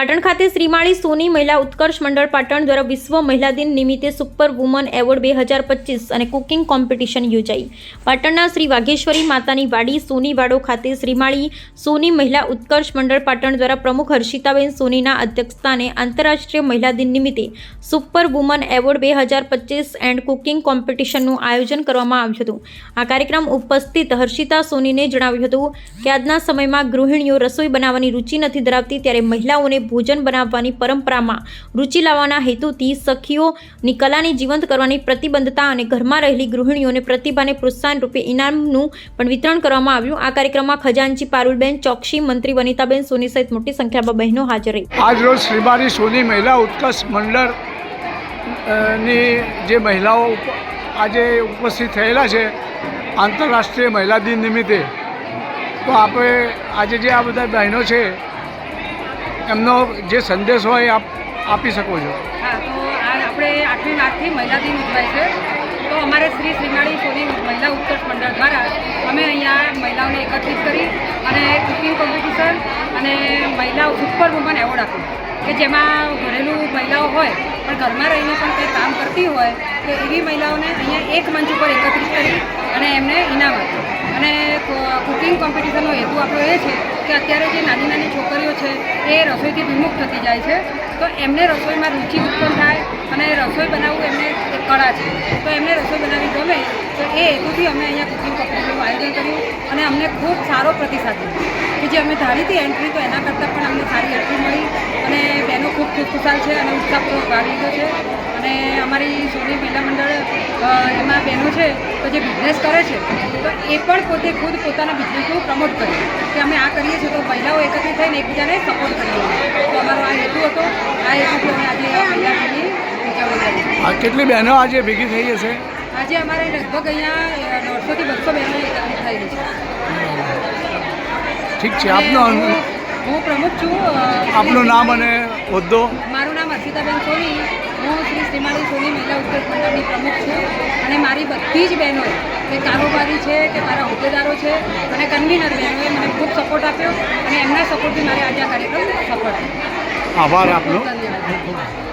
પાટણ ખાતે શ્રીમાળી સોની મહિલા ઉત્કર્ષ મંડળ પાટણ દ્વારા વિશ્વ મહિલા દિન નિમિત્તે સુપર વુમન એવોર્ડ બે હજાર પચીસ અને કુકિંગ કોમ્પિટિશન યોજાઈ. પાટણના શ્રી વાઘેશ્વરી માતાની વાડી સોનીવાડો ખાતે શ્રીમાળી સોની મહિલા ઉત્કર્ષ મંડળ પાટણ દ્વારા પ્રમુખ હર્ષિતાબેન સોનીના અધ્યક્ષસ્થાને આંતરરાષ્ટ્રીય મહિલા દિન નિમિત્તે સુપર વુમન એવોર્ડ બે હજાર પચીસ એન્ડ કુકિંગ કોમ્પિટિશનનું આયોજન કરવામાં આવ્યું હતું. આ કાર્યક્રમ ઉપસ્થિત હર્ષિતા સોનીને જણાવ્યું હતું કે આજના સમયમાં ગૃહિણીઓ રસોઈ બનાવવાની રુચિ નથી ધરાવતી ત્યારે મહિલાઓને ભોજન બનાવવાની પરંપરામાં રુચિ લાવવાના હેતુથી સખીઓની કલાને જીવંત કરવાની પ્રતિબદ્ધતા અને ઘરમાં રહેલી ગૃહિણીઓને પ્રતિભાને પ્રોત્સાહન રૂપે ઇનામનું પણ વિતરણ કરવામાં આવ્યું. આ કાર્યક્રમમાં ખજાનચી પારુલબેન, ચોકસી મંત્રી વનિતાબેન સોની સહિત મોટી સંખ્યામાં બહેનો હાજર રહી. આજ રોજ શ્રીમારી સોની મહિલા ઉત્કર્ષ મંડળની જે મહિલાઓ આજે ઉપસ્થિત થયેલા છે, આંતરરાષ્ટ્રીય મહિલા દિન નિમિત્તે. તો આપણે આજે જે આ બધા બહેનો છે એમનો જે સંદેશ હોય એ આપ આપી શકો છો. હા, તો આ આપણે આઠમી માર્ચથી મહિલા દિન ઉજવાય છે. તો અમારે શ્રી શ્રીમાળી સોની મહિલા ઉત્કર્ષ મંડળ દ્વારા અમે અહીંયા મહિલાઓને એકત્રિત કરી અને કુકિંગ કોમ્પિટિશન અને મહિલાઓ સુપર વુમન એવોર્ડ આપ્યો. કે જેમાં ઘરેલું મહિલાઓ હોય, પણ ઘરમાં રહીને પણ કંઈ કામ કરતી હોય, તો એવી મહિલાઓને અહીંયા એક મંચ ઉપર એકત્રિત કરી અને એમને ઇનામ આપ્યું. અને કુકિંગ કોમ્પિટિશનનો હેતુ આપણો એ છે કે અત્યારે જે નાની નાની છોકરીઓ છે, એ રસોઈથી વિમુખ થતી જાય છે. તો એમને રસોઈમાં રુચિ ઉત્પન્ન થાય અને રસોઈ બનાવવું એમને એક કળા છે. તો એમને રસોઈ બનાવવી ગમે, તો એ હેતુથી અમે અહીંયા કુકિંગ કોમ્પિટિશનનું આયોજન કર્યું અને અમને ખૂબ સારો પ્રતિસાદ મળ્યો. કે જે અમે ધારી હતી એન્ટ્રી તો એના કરતાં પણ અમને સારી એન્ટ્રી મળી અને બહેનો ખૂબ ખુશખુશાલ છે અને ઉત્સાહપૂર્વક ભાગ લીધો છે. અને અમારી સોની એમાં બહેનો છે તો જે બિઝનેસ કરે છે તો એ પણ પોતે ખુદ પોતાના બિઝનેસનું પ્રમોટ કરે. કે અમે આ કરીએ છીએ તો મહિલાઓ એકત્રિત થઈને એકબીજાને સપોર્ટ કરીએ તો અમારો આ હેતુ હતો. આ હેતુ અમે આજે મહિલા કેટલી બહેનો આજે ભેગી થઈ જશે આજે અમારે લગભગ અહીંયા દોઢસોથી બસો બહેનો એકત્રિત થઈ છે. ઠીક છે આપનો હું- પ્રમુખ છું આપનું નામ અને હોદ્દો? મારું નામ અર્ષિતાબેન સોની. હું શ્રી શ્રીમાળી સોની મહિલા ઉત્તર મંડળની પ્રમુખ છું. મારી બધી જ બહેનો કે કારોબારી છે કે મારા હોદ્દેદારો છે અને કન્વીનર બહેનોએ મને ખૂબ સપોર્ટ આપ્યો અને એમના સપોર્ટથી મારે આજે આ કાર્યક્રમ સફળ આભાર આપનો. ધન્યવાદ.